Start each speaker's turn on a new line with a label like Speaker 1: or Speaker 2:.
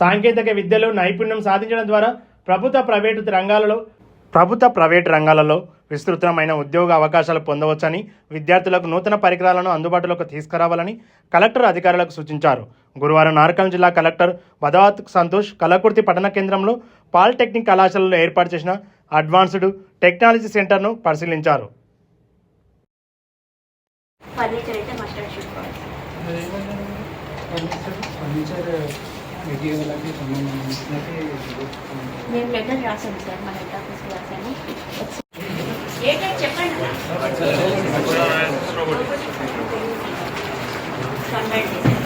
Speaker 1: సాంకేతిక విద్యలో నైపుణ్యం సాధించడం ద్వారా ప్రభుత్వ ప్రైవేటు రంగాలలో ప్రభుత్వ ప్రైవేటు రంగాలలో విస్తృతమైన ఉద్యోగ అవకాశాలు పొందవచ్చని విద్యార్థులకు నూతన పరికరాలను అందుబాటులోకి తీసుకురావాలని కలెక్టర్ అధికారులకు సూచించారు. గురువారం నార్కల్ జిల్లా కలెక్టర్ బదావత్ సంతోష్ కలకుర్తి పట్టణ కేంద్రంలో పాలిటెక్నిక్ కళాశాలలో ఏర్పాటు చేసిన అడ్వాన్స్డ్ టెక్నాలజీ సెంటర్ను పరిశీలించారు.
Speaker 2: ఫర్నిచర్ మేము లెటర్ రాసాము సార్ మన హెడ్ ఆఫీస్కి రాసాము ఏంటంటే చెప్పండి. హండ్రెడ్